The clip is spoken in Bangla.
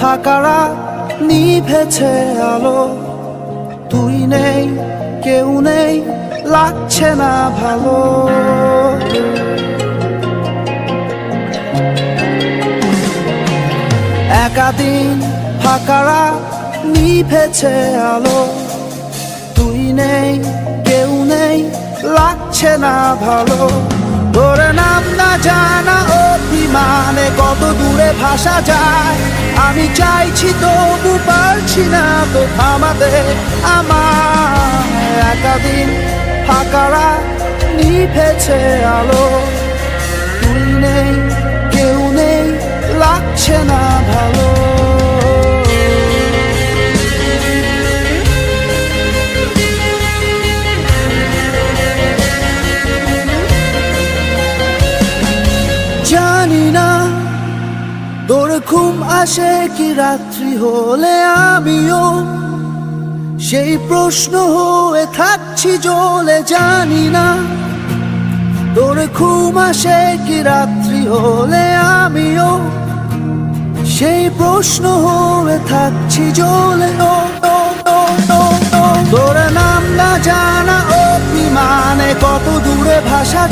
ফাঁকারা নিভেছে আলো। তুই নেই, কেউ নেই, লাগছে না ভালো। একাদিন ফাঁকারা নিভেছে আলো। তুই নেই, কেউ নেই, লাগছে না ভালো। তোর নাম না জানা অভিমানে। কত দূরে ভাসা যায়। আমি চাইছি তবু পারছি না তো থামাতে আমার একাদিন ফাঁকারা নিভেছে আলো। তুই নেই, কেউ নেই, লাগছে না ভালো জানি না তোর ঘুম আসে কি রাত্রি হলে আমিও? সেই প্রশ্ন হয়ে থাকছি জলে জানি না। তোর ঘুম আসে কি রাত্রি হলে আমিও? সেই প্রশ্ন হয়ে থাকছি ও, ও। তোর নাম না জানা অভিমানে কত দূরে ভাষা